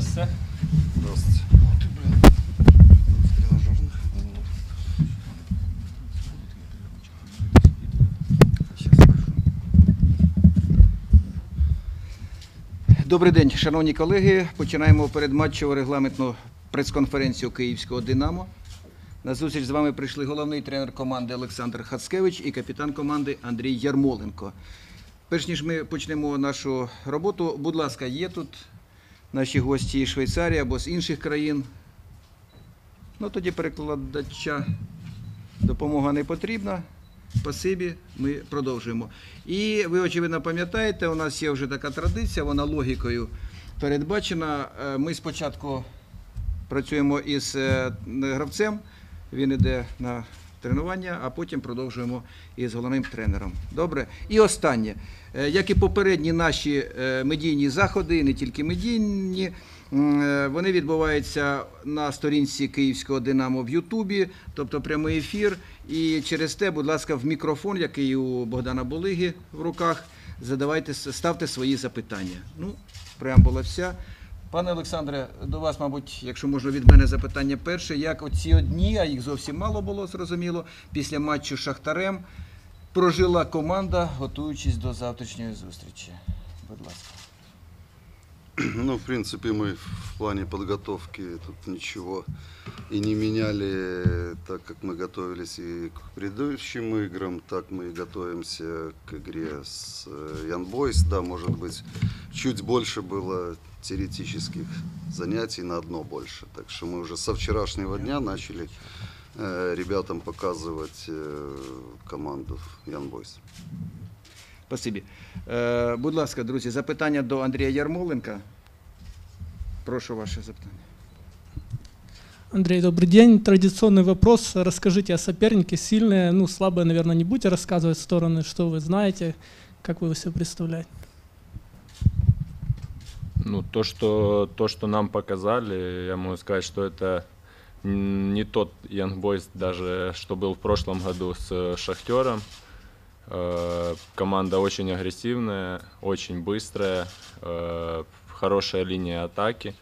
Здрасте. Здравствуйте. Добрий день, шановні колеги. Починаємо передматчеву регламентну прес-конференцію Київського Динамо. На зустріч з вами прийшли головний тренер команди Олександр Хацкевич і капітан команди Андрій Ярмоленко. Перш ніж ми почнемо нашу роботу, будь ласка, є тут наші гості із Швейцарії або з інших країн. Ну тоді перекладача допомога не потрібна. Спасибі, ми продовжуємо. І ви, очевидно, пам'ятаєте, у нас є вже така традиція, вона логікою передбачена. Е, Ми спочатку працюємо із е, гравцем, він йде на тренування, а потім продовжуємо із головним тренером. Добре? І останнє. Е, Як і попередні наші е, медійні заходи, не тільки медійні, е, вони відбуваються на сторінці Київського Динамо в Ютубі, тобто прямий ефір. І через те, будь ласка, в мікрофон, який у Богдана Болиги в руках, задавайте, ставте свої запитання. Ну, преамбула вся. Пане Олександре, до вас, мабуть, якщо можна від мене запитання перше, як оці одні, а їх зовсім мало було, зрозуміло, після матчу з Шахтарем прожила команда, готуючись до завтрашньої зустрічі. Будь ласка. Ну, в принципе, мы в плане подготовки тут ничего и не меняли, так как мы готовились и к предыдущим играм, так мы и готовимся к игре с э, Ян Бойс. Да, может быть, чуть больше было теоретических занятий на одно больше. Так что мы уже со вчерашнего дня начали э, ребятам показывать э, команду Ян Бойс. Спасибі. Е, будь ласка, друзі, запитання до Андрія Ярмоленка. Прошу ваше запитання. Андрей, добрый день. Традиционный вопрос. Расскажите о сопернике. Сильные, ну, слабые, наверное, не будете рассказывать стороны, что вы знаете, как вы его себе представляете. Ну, то что, то, что нам показали, я могу сказать, что это н- не тот Young Boys, даже что был в прошлом году с Шахтером. Э, Команда очень агрессивная, очень быстрая, э, хорошая линия атаки.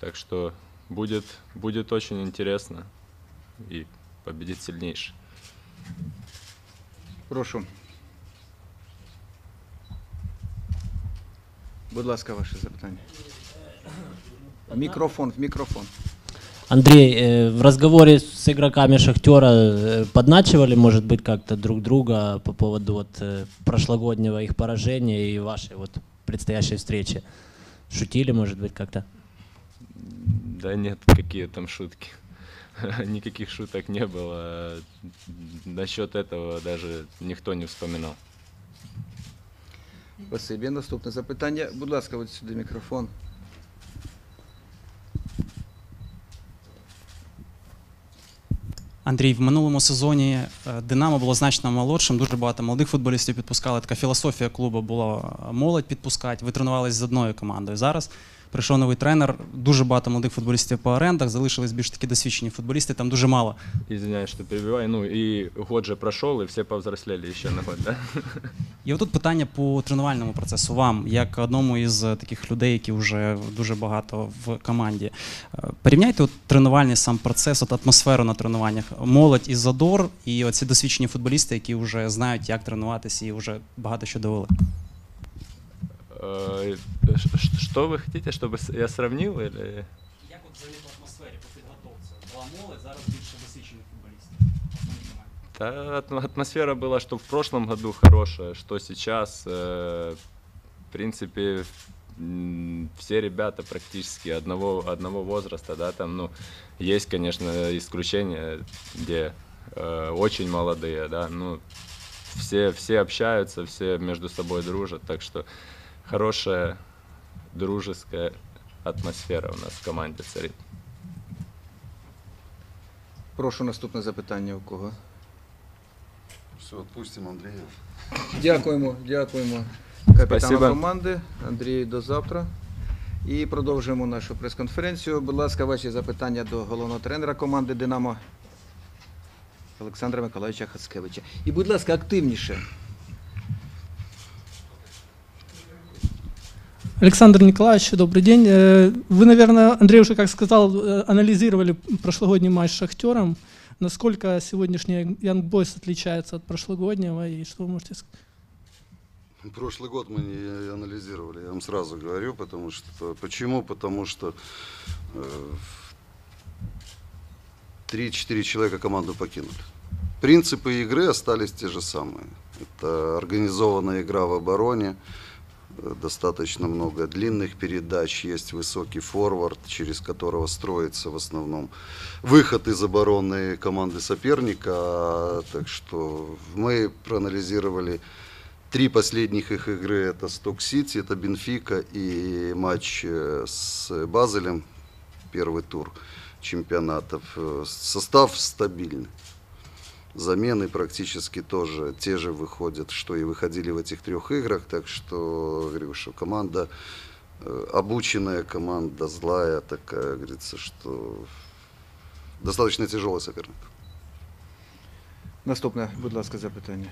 Так что будет, будет очень интересно и победит сильнейший. Прошу. Будь ласка, ваше запитання. В мікрофон, в мікрофон. Андрей, э, в разговоре с игроками Шахтера э, подначивали, может быть, как-то друг друга по поводу вот э, прошлогоднего их поражения и вашей вот предстоящей встречи? Шутили, может быть, как-то? Да нет, какие там шутки. Никаких шуток не было. Насчет этого даже никто не вспоминал. Спасибі. Наступне запитання. Будь ласка, от сюди мікрофон. Андрій, в минулому сезоні е, Динамо було значно молодшим, дуже багато молодих футболістів підпускали. Така філософія клубу була е, молодь підпускати. Ви тренувалися з одною командою. Зараз Прийшов новий тренер, дуже багато молодих футболістів по орендах, залишились більш такі досвідчені футболісти, там дуже мало. Извиняюсь, что перебиваю. Ну и год же прошел, и все повзрослели еще на год, да? І отут питання по тренувальному процесу вам, як одному із таких людей, які вже дуже багато в команді. Е, Порівняйте от тренувальний сам процес, от атмосферу на тренуваннях. Молодь і задор, і оці досвідчені футболісти, які вже знають, як тренуватися і вже багато що довели. Э, ш- ш- Что вы хотите, чтобы с- я сравнил? Или... Як от взагалі по атмосфері, по підготовці? Була молодь, зараз більше досвідчених футболістів. Да, атм- атмосфера была, что в прошлом году хорошая, что сейчас. э, В принципе, м, все ребята практически одного, одного возраста, да, там, ну, есть, конечно, исключения, где э, очень молодые, да, ну, все, все общаются, все между собой дружат, так что хорошая дружеская атмосфера у нас в команде царит. Прошу наступне запитання у кого. Все, отпустим Андрея. Дякуємо, дякуємо капітану Спасибо. команди Андрію до завтра. І продовжуємо нашу прес-конференцію. Будь ласка, ваші запитання до головного тренера команди Динамо Олександра Миколаївича Хацкевича. І, будь ласка, активніше. Александр Николаевич, добрый день. Э, Вы, наверное, Андрей уже, как сказал, э, анализировали прошлогодний матч с Шахтером. Насколько сегодняшний Young Boys отличается от прошлогоднего и что вы можете сказать? Прошлый год мы не анализировали, я вам сразу говорю, потому что... Почему? Потому что э, 3-4 человека команду покинули. Принципы игры остались те же самые. Это организованная игра в обороне, э, достаточно много длинных передач, есть высокий форвард, через которого строится в основном выход из обороны команды соперника. Так что мы проанализировали три последних их игры. Это Сток-Сити, это Бенфика и матч э, с Базелем, первый тур чемпионатов. Э, Состав стабильный. Замены практически тоже те же выходят, что и выходили в этих трех играх. Так что, говорю, что команда э, обученная команда, злая такая, говорится, что достаточно тяжелый соперник. Наступне, будь ласка, запитання.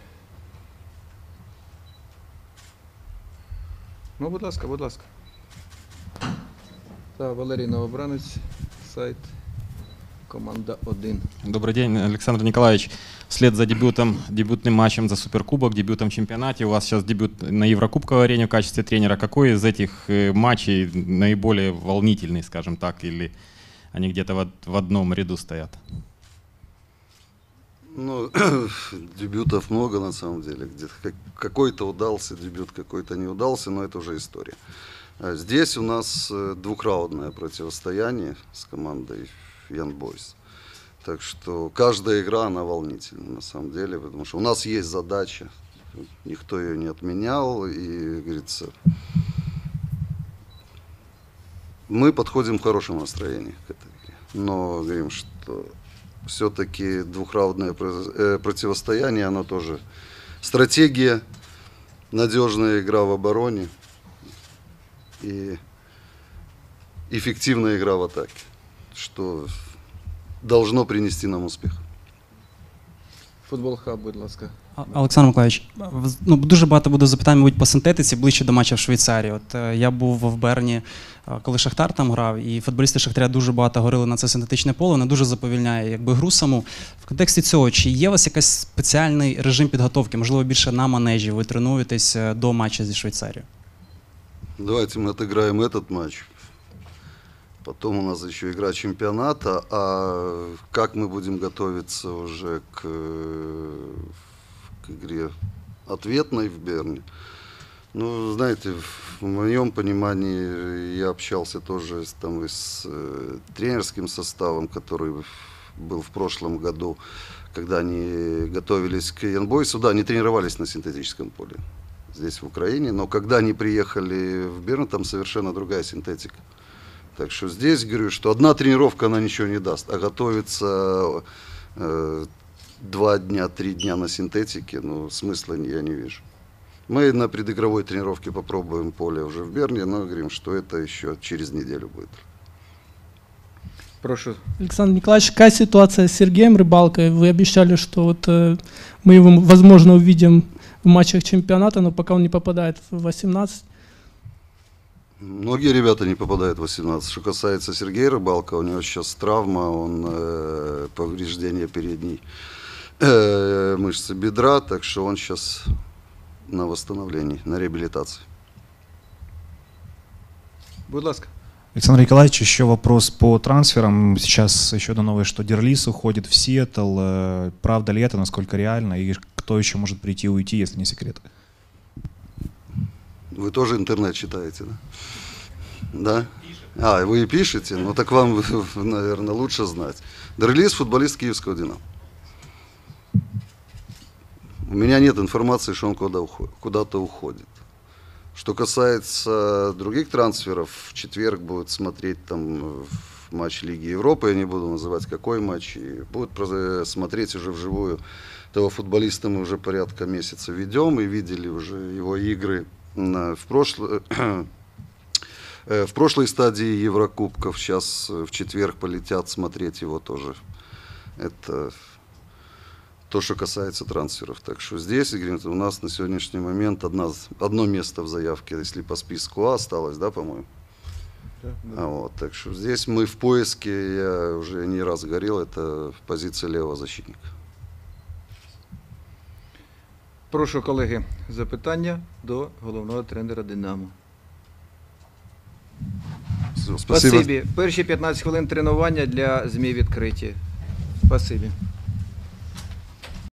Ну, будь ласка, будь ласка. Так, Валерій Новобранець, сайт. Команда 1. Добрый день, Александр Николаевич. Вслед за дебютом, дебютным матчем за Суперкубок, дебютом в чемпионате, у вас сейчас дебют на Еврокубковой арене в качестве тренера. Какой из этих э, матчей наиболее волнительный, скажем так, или они где-то в, од- в одном ряду стоят? Ну, дебютов много на самом деле. Где-то какой-то удался дебют, какой-то не удался, но это уже история. А Здесь у нас э, двухраундное противостояние с командой Young Boys. Так что каждая игра, она волнительна на самом деле, потому что у нас есть задача, никто ее не отменял, и, говорится, мы подходим в хорошем настроении к этой игре. Но говорим, что все-таки двухраундное э, противостояние, оно тоже стратегия, надежная игра в обороне и эффективная игра в атаке, что должно принести нам успех. Футбол хаб, будь ласка. А- Олександр Миколаївич, в- ну, дуже багато буде запитань, мабуть, по синтетиці ближче до матча в Швейцарії. От е, я був в Берні, е, коли Шахтар там грав, і футболісти Шахтаря дуже багато говорили на це синтетичне поле, воно дуже заповільняє якби гру саму. В контексті цього, чи є у вас якийсь спеціальний режим підготовки, можливо, більше на манежі, ви тренуєтесь е, до матча зі Швейцарією? Давайте мы отыграем этот матч. Потом у нас еще игра чемпионата. А как мы будем готовиться уже к, к игре ответной в Берне? Ну, знаете, в моем понимании я общался тоже там, и с э, тренерским составом, который был в прошлом году, когда они готовились к Янбойсу. Да, они тренировались на синтетическом поле здесь, в Украине, но когда они приехали в Берн, там совершенно другая синтетика. Так что здесь, говорю, что одна тренировка, она ничего не даст, а готовиться э, два дня, три дня на синтетике, ну, смысла я не вижу. Мы на предыгровой тренировке попробуем поле уже в Берне, но говорим, что это еще через неделю будет. Прошу. Александр Николаевич, какая ситуация с Сергеем Рыбалкой? Вы обещали, что вот э, мы его, возможно, увидим в матчах чемпионата, но пока он не попадает в 18. Многие ребята не попадают в 18. Что касается Сергея Рыбалка, у него сейчас травма, он э, повреждение передней э, мышцы бедра, так что он сейчас на восстановлении, на реабилитации. Будь ласка. Александр Николаевич, еще вопрос по трансферам. Сейчас еще до новой, что Дерлис уходит в Сиэтл. Э, Правда ли это, насколько реально? И кто еще может прийти и уйти, если не секрет? Вы тоже интернет читаете, да? Да? А, вы и пишете? Ну так вам, наверное, лучше знать. Дерлис – футболист киевского «Динамо». У меня нет информации, что он куда-то уходит. Что касается других трансферов, в четверг будут смотреть там матч Лиги Европы, я не буду называть какой матч, и будут смотреть уже вживую того футболиста мы уже порядка месяца ведем и видели уже его игры в, прошло- в прошлой стадии Еврокубков. Сейчас в четверг полетят смотреть его тоже. Это то, что касается трансферов. Так что здесь, Иванович, у нас на сегодняшний момент одна, одно место в заявке, если по списку А осталось, да, по-моему? А вот, так что здесь мы в поиске, я уже не раз говорил, это позиция левого защитника. Прошу, колеги, запитання до головного тренера Динамо. Спасибі. Перші 15 хвилин тренування для ЗМІ відкриті. Спасибі.